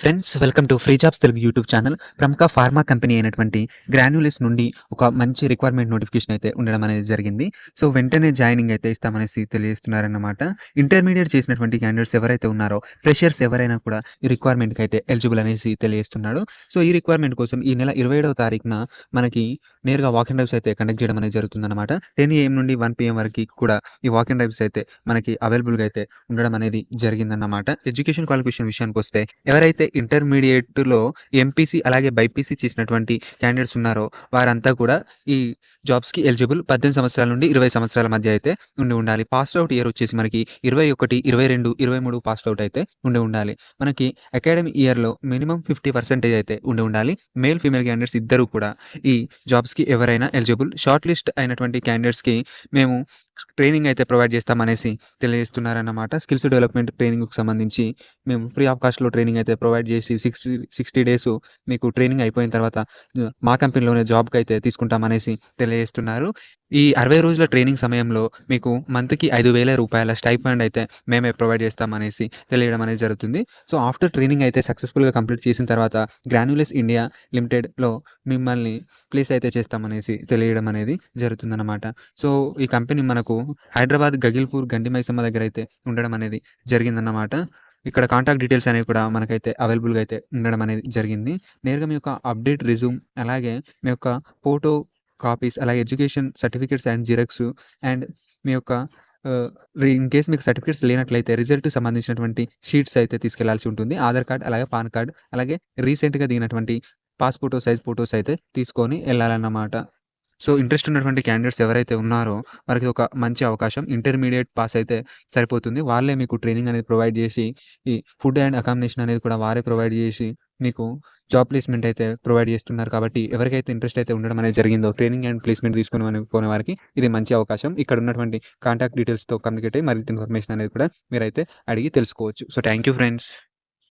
Friends welcome to free jobs Telugu YouTube channel ప్రముఖ pharma company అయినటువంటి Granules నుండి ఒక మంచి రిక్వైర్మెంట్ నోటిఫికేషన్ అయితే ఉండడం అనేది జరిగింది. సో వెంటనే జాయినింగ్ అయితే ఇస్తామనేసి తెలియజేస్తున్నారన్నమాట. ఇంటర్మీడియట్ చేసినటువంటి క్యాండిడేట్స్ ఎవరైతే ఉన్నారో ఫ్రెషర్స్ ఎవరైనా కూడా ఈ రిక్వైర్మెంట్కి అయితే ఎలిజిబుల్ అనేసి తెలియజేస్తున్నాడు. సో ఈ రిక్వైర్మెంట్ కోసం ఈ నెల ఇరవై ఏడవ తారీఖున మనకి నేరుగా వాకింగ్ డ్రైవ్స్ అయితే కండక్ట్ చేయడం అనేది జరుగుతుందన్నమాట. టెన్ ఏఎం నుండి వన్ పిఎం వరకు కూడా ఈ వాకింగ్ డ్రైవ్స్ అయితే మనకి అవైలబుల్గా అయితే ఉండడం అనేది జరిగిందన్నమాట. ఎడ్యుకేషన్ క్వాలిఫికేషన్ విషయానికి వస్తే ఎవరైతే ఇంటర్మీడియట్లో ఎంపీసీ అలాగే బైపీసీ చేసినటువంటి క్యాండిడేట్స్ ఉన్నారో వారంతా కూడా ఈ జాబ్స్కి ఎలిజిబుల్ పద్దెనిమిది సంవత్సరాల నుండి ఇరవై సంవత్సరాల మధ్య అయితే ఉండి ఉండాలి. పాస్ అవుట్ ఇయర్ వచ్చేసి మనకి ఇరవై ఒకటి ఇరవై రెండు ఇరవై మూడు పాస్ అవుట్ అయితే ఉండి ఉండాలి. మనకి అకాడమిక్ ఇయర్లో మినిమం ఫిఫ్టీ పర్సెంటేజ్ అయితే ఉండి ఉండాలి. మేల్ ఫీమేల్ క్యాండిడేట్స్ ఇద్దరు కూడా ఈ జాబ్స్కి ఎవరైనా ఎలిజిబుల్ షార్ట్ లిస్ట్ అయినటువంటి క్యాండిడేట్స్కి మేము ట్రైనింగ్ అయితే ప్రొవైడ్ చేస్తామనేసి తెలియజేస్తున్నారన్నమాట. స్కిల్స్ డెవలప్మెంట్ ట్రైనింగ్కి సంబంధించి మేము ఫ్రీ ఆఫ్ కాస్ట్లో ట్రైనింగ్ అయితే ప్రొవైడ్ చేసి సిక్స్టీ సిక్స్టీ డేస్ మీకు ట్రైనింగ్ అయిపోయిన తర్వాత మా కంపెనీలోనే జాబ్కి అయితే తీసుకుంటామనేసి తెలియజేస్తున్నారు. ఈ అరవై రోజుల ట్రైనింగ్ సమయంలో మీకు మంత్కి ఐదు వేల రూపాయల స్టైఫండ్ అయితే మేమే ప్రొవైడ్ చేస్తామనేసి తెలియడం అనేది జరుగుతుంది. సో ఆఫ్టర్ ట్రైనింగ్ అయితే సక్సెస్ఫుల్గా కంప్లీట్ చేసిన తర్వాత గ్రాన్యులస్ ఇండియా లిమిటెడ్లో మిమ్మల్ని ప్లేస్ అయితే చేస్తామనేసి తెలియడం అనేది జరుగుతుందన్నమాట. సో ఈ కంపెనీ మనకు హైదరాబాద్ గగిల్పూర్ గండిమైసమ్మ దగ్గర అయితే ఉండడం అనేది జరిగిందన్నమాట. ఇక్కడ కాంటాక్ట్ డీటెయిల్స్ అనేవి కూడా మనకైతే అవైలబుల్గా అయితే ఉండడం అనేది జరిగింది. నేరుగా మీ యొక్క అప్డేట్ రిజ్యూమ్ అలాగే మీ యొక్క ఫోటో కాపీస్ అలాగే education certificates and xerox and మీ యొక్క uh, ఇన్ కేస్ మీకు సర్టిఫికేట్స్ లేనట్లయితే రిజల్ట్ సంబంధించినటువంటి షీట్స్ అయితే తీసుకెళ్ళాల్సి ఉంటుంది. ఆధార్ కార్డ్ అలాగే పాన్ కార్డ్ అలాగే రీసెంట్గా దిగినటువంటి పాస్పోర్టో సైజ్ ఫోటోస్ అయితే తీసుకొని వెళ్ళాలన్నమాట. సో ఇంట్రెస్ట్ ఉన్నటువంటి క్యాండిడేట్స్ ఎవరైతే ఉన్నారో వారికి ఒక మంచి అవకాశం. ఇంటర్మీడియట్ పాస్ అయితే సరిపోతుంది. వాళ్ళే మీకు ట్రైనింగ్ అనేది ప్రొవైడ్ చేసి ఈ ఫుడ్ అండ్ అకామిడేషన్ అనేది కూడా వారే ప్రొవైడ్ చేసి మీకు జాబ్ ప్లేస్మెంట్ అయితే ప్రొవైడ్ చేస్తున్నారు. కాబట్టి ఎవరికైతే ఇంట్రెస్ట్ అయితే ఉండడం అనేది జరిగిందో ట్రైనింగ్ అండ్ ప్లేస్మెంట్ తీసుకుని అనుకునే వారికి ఇది మంచి అవకాశం. ఇక్కడ ఉన్నటువంటి కాంటాక్ట్ డీటెయిల్స్తో కమ్యూనికేట్ అయ్యి మరింత ఇన్ఫర్మేషన్ అనేది కూడా మీరైతే అడిగి తెలుసుకోవచ్చు. So thank you friends